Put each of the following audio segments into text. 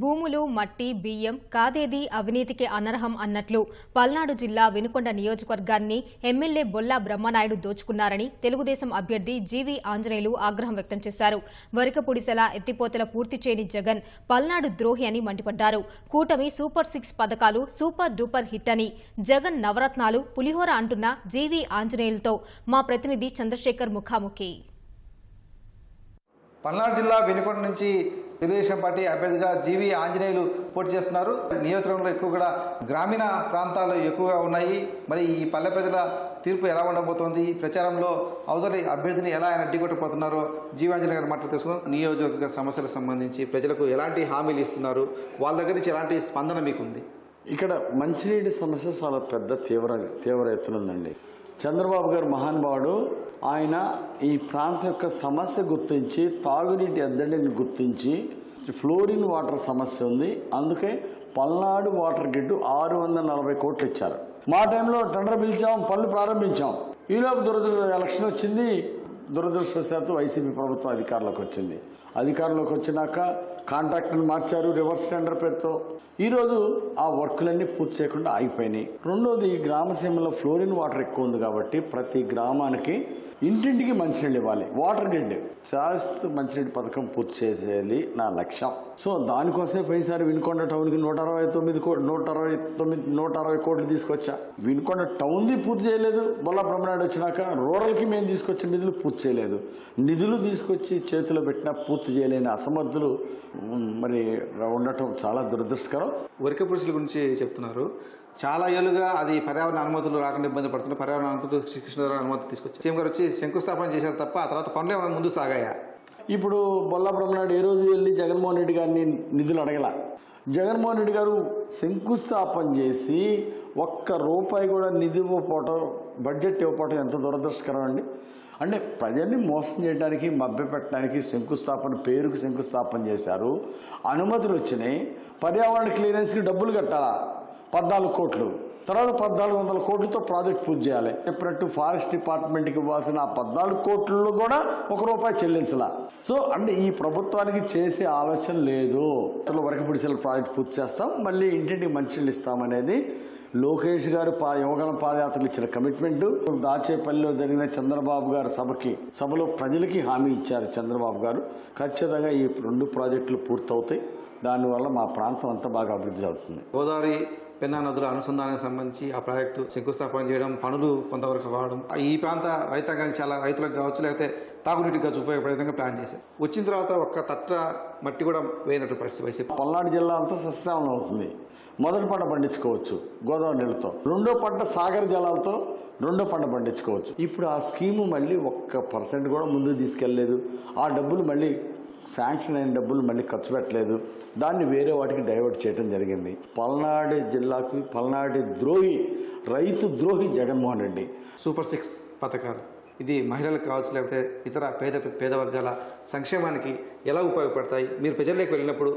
భూములు మట్టి బియ్యం కాదేది అవినీతికి అనర్హం అన్నట్లు పల్నాడు జిల్లా వినుకొండ నియోజకవర్గాన్ని ఎమ్మెల్యే బొల్లా బ్రహ్మనాయుడు దోచుకున్నారని తెలుగుదేశం అభ్యర్థి జీవీ ఆంజనేయులు ఆగ్రహం వ్యక్తం చేశారు. వరికపుడిసెల ఎత్తిపోతల పూర్తి చేయని జగన్ పల్నాడు ద్రోహి అని మండిపడ్డారు. కూటమి సూపర్ సిక్స్ పథకాలు సూపర్ డూపర్ హిట్ అని జగన్ నవరత్నాలు పులిహోర అంటున్న జీవీ ఆంజనేయులతో మా ప్రతినిధి చంద్రశేఖర్ ముఖాముఖి. పల్నాడు జిల్లా వెనుకొండ నుంచి తెలుగుదేశం పార్టీ అభ్యర్థిగా జీవి ఆంజనేయులు పోటీ చేస్తున్నారు. నియోజకవర్గంలో ఎక్కువ కూడా గ్రామీణ ప్రాంతాలు ఎక్కువగా ఉన్నాయి. మరి ఈ పల్లె ప్రజల తీర్పు ఎలా ఉండబోతోంది? ఈ ప్రచారంలో అవతలి అభ్యర్థిని ఎలా ఆయన ఢీకొట్టబోతున్నారో జీవి గారు మాట్లాడి తెలుసుకుందాం. నియోజకవర్గ సమస్యలకు సంబంధించి ప్రజలకు ఎలాంటి హామీలు ఇస్తున్నారు? వాళ్ళ దగ్గర నుంచి ఎలాంటి స్పందన మీకుంది? ఇక్కడ మంచినీటి సమస్య చాలా పెద్ద తీవ్ర తీవ్ర ఎత్తున ఉందండి. చంద్రబాబు గారు మహానుభావుడు ఆయన ఈ ప్రాంతం యొక్క సమస్య గుర్తించి తాగునీటి ఎద్దడిని గుర్తించి ఫ్లోరిన్ వాటర్ సమస్య ఉంది. అందుకే పల్నాడు వాటర్ గిడ్డు ఆరు వందల నలభై కోట్లు ఇచ్చారు. మా టైంలో టెండర్ పిలిచాం పనులు ప్రారంభించాం. ఈలోపు దురదృష్ట ఎలక్షన్ వచ్చింది. దురదృష్టవశాత్తు వైసీపీ ప్రభుత్వం అధికారంలోకి వచ్చింది. అధికారంలోకి వచ్చినాక కాంట్రాక్టర్ని మార్చారు రివర్స్ టెండర్ పేరుతో. ఈరోజు ఆ వర్కులన్నీ పూర్తి చేయకుండా ఆగిపోయినాయి. రెండోది గ్రామసీమలో ఫ్లోరిన్ వాటర్ ఎక్కువ ఉంది కాబట్టి ప్రతి గ్రామానికి ఇంటింటికి మంచినీళ్ళు ఇవ్వాలి. Water grid. శాస్త్ర మంచినీటి పథకం పూర్తి చేసేది నా లక్ష్యం. సో దానికోసమే పోయినసారి వినుకొండ టౌన్కి నూట అరవై తొమ్మిది కో నూట అరవై తొమ్మిది నూట అరవై కోట్లు తీసుకొచ్చా. వినుకొండ టౌన్ది పూర్తి చేయలేదు. బొల్ల బ్రహ్మనాయుడు వచ్చినాక రూరల్కి మేము తీసుకొచ్చిన నిధులు పూర్తి చేయలేదు. నిధులు తీసుకొచ్చి చేతిలో పెట్టినా పూర్తి చేయలేని అసమర్థులు మరి ఉండటం చాలా దురదృష్టకరం. వరిక పురుషుల గురించి చెప్తున్నారు. చాలా ఏళ్ళుగా అది పర్యావరణ అనుమతులు రాకుండా ఇబ్బంది పడుతున్నారు పర్యావరణ అనుమతులు శ్రీకృష్ణదేవరాయ అనుమతి తీసుకొచ్చి సీఎం గారు వచ్చి శంకుస్థాపన చేశారు తప్ప ఆ తర్వాత పనులు ఏమైనా ముందు సాగాయా? ఇప్పుడు బొల్ల బ్రహ్మనాయుడు ఏ రోజు వెళ్ళి జగన్మోహన్ రెడ్డి గారిని నిధులు అడగల? జగన్మోహన్ రెడ్డి గారు శంకుస్థాపన చేసి ఒక్క రూపాయి కూడా నిధి ఇవ్వకపోవటం బడ్జెట్ ఇవ్వకపోవటం ఎంత దురదృష్టకరం అండి? అంటే ప్రజల్ని మోసం చేయడానికి మభ్యపెట్టడానికి శంకుస్థాపన పేరుకు శంకుస్థాపన చేశారు. అనుమతులు వచ్చినాయి. పర్యావరణ క్లియరెన్స్కి డబ్బులు కట్టాలా? పద్నాలుగు కోట్లు. తర్వాత పద్నాలుగు వందల కోట్లతో ప్రాజెక్ట్ పూర్తి చేయాలి. చెప్పినట్టు ఫారెస్ట్ డిపార్ట్మెంట్కి ఇవ్వాల్సిన ఆ పద్నాలుగు కోట్లలో కూడా ఒక రూపాయి చెల్లించాల. సో అంటే ఈ ప్రభుత్వానికి చేసే ఆలోచన లేదు. అసలు వరకపిడిసెల ప్రాజెక్ట్ పూర్తి చేస్తాం. మళ్ళీ ఇంటింటికి మంచినీళ్ళు ఇస్తామనేది లోకేష్ గారు పా యువగలం పాదయాత్రలు ఇచ్చిన కమిట్మెంట్ దాచేపల్లిలో జరిగిన చంద్రబాబు గారి సభకి సభలో ప్రజలకి హామీ ఇచ్చారు చంద్రబాబు గారు. ఖచ్చితంగా ఈ రెండు ప్రాజెక్టులు పూర్తవుతాయి. దానివల్ల మా ప్రాంతం అంతా బాగా అభివృద్ధి అవుతుంది. గోదావరి పెన్నా నదుల అనుసంధానానికి సంబంధించి ఆ ప్రాజెక్టు శంకుస్థాపన చేయడం పనులు కొంతవరకు కావడం ఈ ప్రాంత రైతాంగానికి చాలా రైతులకు కావచ్చు లేకపోతే తాగునీటికి కావచ్చు ఉపయోగపడే విధంగా ప్లాన్ చేశారు. వచ్చిన తర్వాత ఒక్క తట్ట మట్టి కూడా వేయనట్టు పరిస్థితి వైసీపీ. పల్నాడు జిల్లా అంతా సస్యశ్యామలం అవుతుంది. మొదటి పంట పండించుకోవచ్చు గోదావరి నీళ్ళతో. రెండో పంట సాగర్ జలాలతో రెండో పంట పండించుకోవచ్చు. ఇప్పుడు ఆ స్కీము మళ్ళీ ఒక్క పర్సెంట్ కూడా ముందుకు తీసుకెళ్ళలేదు. ఆ డబ్బులు మళ్ళీ శాంక్షన్ అయిన డబ్బులు మళ్ళీ ఖర్చు పెట్టలేదు. దాన్ని వేరే వాటికి డైవర్ట్ చేయడం జరిగింది. పల్నాడు జిల్లాకు పల్నాడు ద్రోహి రైతు ద్రోహి జగన్మోహన్ రెడ్డి. సూపర్ సిక్స్ పథకాలు. ఇది మహిళలకు కావచ్చు లేకపోతే ఇతర పేద పేద వర్గాల సంక్షేమానికి ఎలా ఉపయోగపడతాయి? మీరు ప్రజల్లోకి వెళ్ళినప్పుడు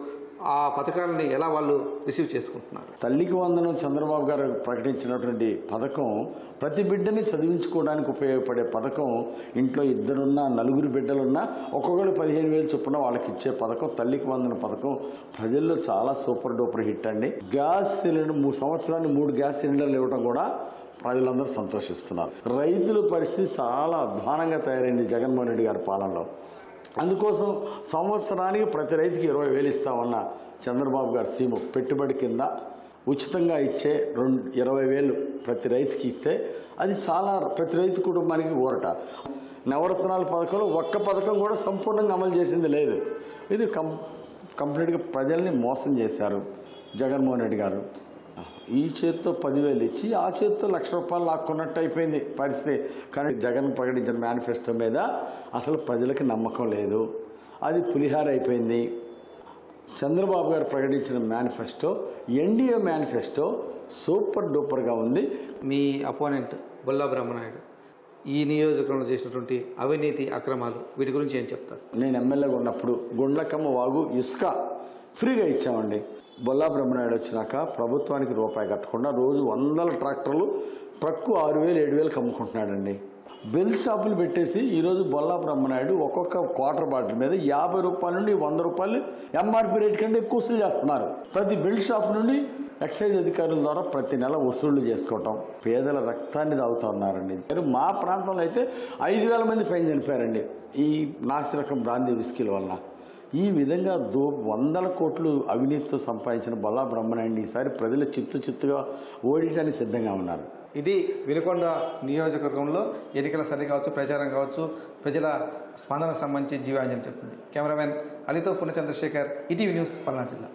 ఆ పథకాలని ఎలా వాళ్ళు రిసీవ్ చేసుకుంటున్నారు? తల్లికి వందనం చంద్రబాబు గారు ప్రకటించినటువంటి పథకం ప్రతి బిడ్డని చదివించుకోవడానికి ఉపయోగపడే పథకం ఇంట్లో ఇద్దరున్నా నలుగురు బిడ్డలున్నా ఒక్కొక్కరు పదిహేను వేలు చొప్పున వాళ్ళకి ఇచ్చే పథకం తల్లికి వందన పథకం. ప్రజల్లో చాలా సూపర్ డూపర్ హిట్ అండి. గ్యాస్ సిలిండర్ మూడు సంవత్సరాన్ని మూడు గ్యాస్ సిలిండర్లు ఇవ్వడం కూడా ప్రజలందరూ సంతోషిస్తున్నారు. రైతుల పరిస్థితి చాలా అధ్వానంగా తయారైంది జగన్మోహన్ రెడ్డి గారి పాలనలో. అందుకోసం సంవత్సరానికి ప్రతి రైతుకి ఇరవై వేలు ఇస్తామన్న చంద్రబాబు గారి సీమ పెట్టుబడి కింద ఉచితంగా ఇచ్చే రెండు ఇరవై వేలు ప్రతి రైతుకి ఇస్తే అది చాలా ప్రతి రైతు కుటుంబానికి ఊరట. నవరత్నాల పథకంలో ఒక్క పథకం కూడా సంపూర్ణంగా అమలు చేసింది లేదు. ఇది కం కంప్లీట్గా ప్రజల్ని మోసం చేశారు జగన్మోహన్ రెడ్డి గారు. ఈ చేత్తో పదివేలు ఇచ్చి ఆ చేత్తో లక్ష రూపాయలు లాక్కున్నట్టు అయిపోయింది పరిస్థితి. కానీ జగన్ ప్రకటించిన మేనిఫెస్టో మీద అసలు ప్రజలకు నమ్మకం లేదు. అది పులిహార అయిపోయింది. చంద్రబాబు గారు ప్రకటించిన మేనిఫెస్టో ఎన్డీఏ మేనిఫెస్టో సూపర్ డూపర్గా ఉంది. మీ అపోనెంట్ బొల్లా బ్రహ్మనాయుడు ఈ నియోజకవర్గంలో చేసినటువంటి అవినీతి అక్రమాలు వీటి గురించి ఏం చెప్తారు? నేను ఎమ్మెల్యేగా ఉన్నప్పుడు గుండ్లకమ్మ వాగు ఇసుక ఫ్రీగా ఇచ్చామండి. బొల్లా బ్రహ్మనాయుడు వచ్చినాక ప్రభుత్వానికి రూపాయి కట్టకుండా రోజు వందల ట్రాక్టర్లు ట్రక్కు ఆరు వేలు ఏడు వేలకు అమ్ముకుంటున్నాడండి. బెల్ షాపులు పెట్టేసి ఈరోజు బొల్లా బ్రహ్మనాయుడు ఒక్కొక్క క్వార్టర్ బాటిల్ మీద యాభై రూపాయల నుండి వంద రూపాయలు ఎంఆర్పి రేట్ కంటే ఎక్కువ వసూలు చేస్తున్నారు. ప్రతి బెల్ షాప్ నుండి ఎక్సైజ్ అధికారుల ద్వారా ప్రతి నెల వసూళ్ళు చేసుకోవటం పేదల రక్తాన్ని తాగుతా ఉన్నారండి. మా ప్రాంతంలో అయితే ఐదు వేల మంది పైన చనిపోయారండి. ఈ నాసిరకం బ్రాంతి విస్కీల వల్ల ఈ విధంగా దో వందల కోట్లు అవినీతితో సంపాదించిన బొల్లా బ్రహ్మనాయుడిని ఈసారి ప్రజలు చిత్తు చిత్తుగా ఓడించడానికి సిద్ధంగా ఉన్నారు. ఇది వినుకొండ నియోజకవర్గంలో ఎన్నికల సరి కావచ్చు ప్రచారం కావచ్చు ప్రజల స్పందనకు సంబంధించి జీవాంజలి చెప్తుంది. కెమెరామెన్ అలితో పూర్ణ చంద్రశేఖర్ న్యూస్ పల్నాడు జిల్లా.